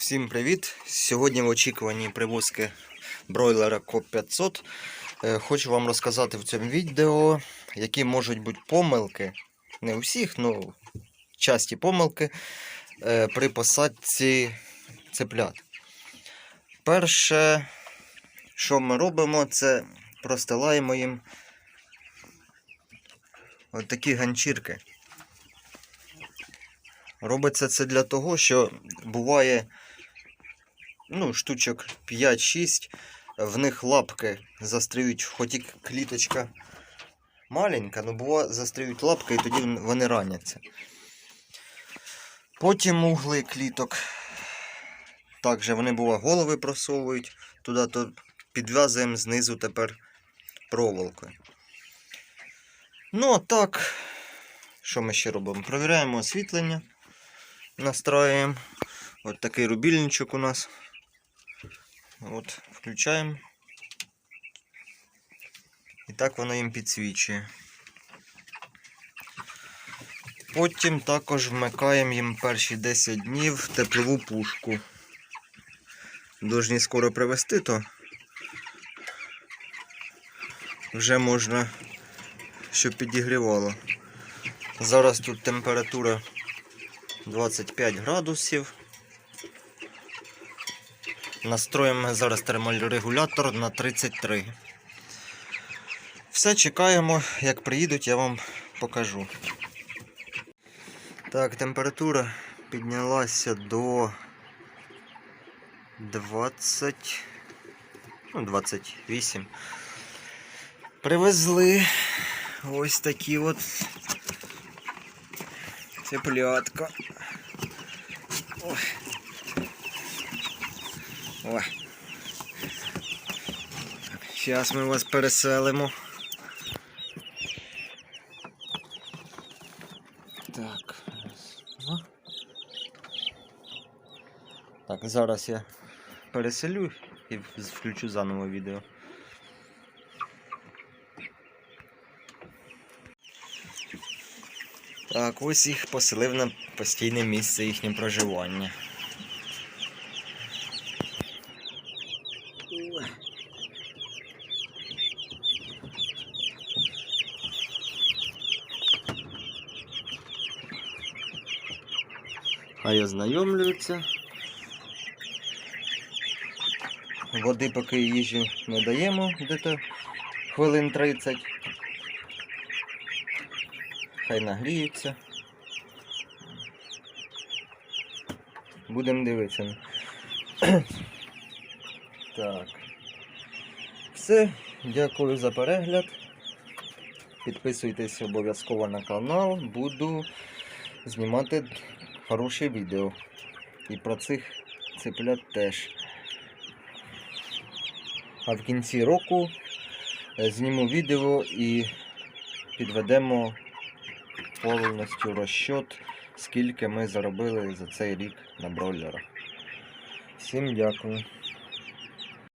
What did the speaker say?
Всім привіт! Сьогодні в очікуванні привозки бройлера КОП 500. Е, Хочу вам розказати в цьому відео, які можуть бути помилки, не у всіх, але часті помилки е, при посадці цеплят. Перше, що ми робимо, це простилаємо їм от такі ганчірки. Робиться це для того, що буває ну, штучок 5-6, в них лапки застряють, хоч і кліточка маленька, але буває застряють лапки і тоді вони раняться. Потім угли кліток. Також вони бува голови просовують, туди то підв'язуємо знизу тепер проволокою. Ну, а так, що ми ще робимо? Провіряємо освітлення, настраиваем. От такий рубільничок у нас. От, включаємо. І так воно їм підсвічує. Потім також вмикаємо їм перші 10 днів теплову пушку. Должні скоро привезти, то вже можна, щоб підігрівало. Зараз тут температура 25 градусів. Настроїмо зараз терморегулятор на 33. Все чекаємо, як приїдуть, я вам покажу. Так, температура піднялася до 20, ну, 28. Привезли ось такі от цеплятка. Ой. Ой. Зараз ми вас переселимо. Так. Так, зараз я переселю і включу заново відео. Так, ось їх поселив на постійне місце їхнє проживання. Хай ознайомлюються. Води поки їжі не даємо, де-то хвилин 30. Хай нагріються. Будемо дивитися. Так. Все. Дякую за перегляд. Підписуйтесь обов'язково на канал. Буду знімати хороше відео. І про цих цеплят теж. А в кінці року е, зніму відео і підведемо повністю розчот, скільки ми заробили за цей рік на бройлерах. Всім дякую.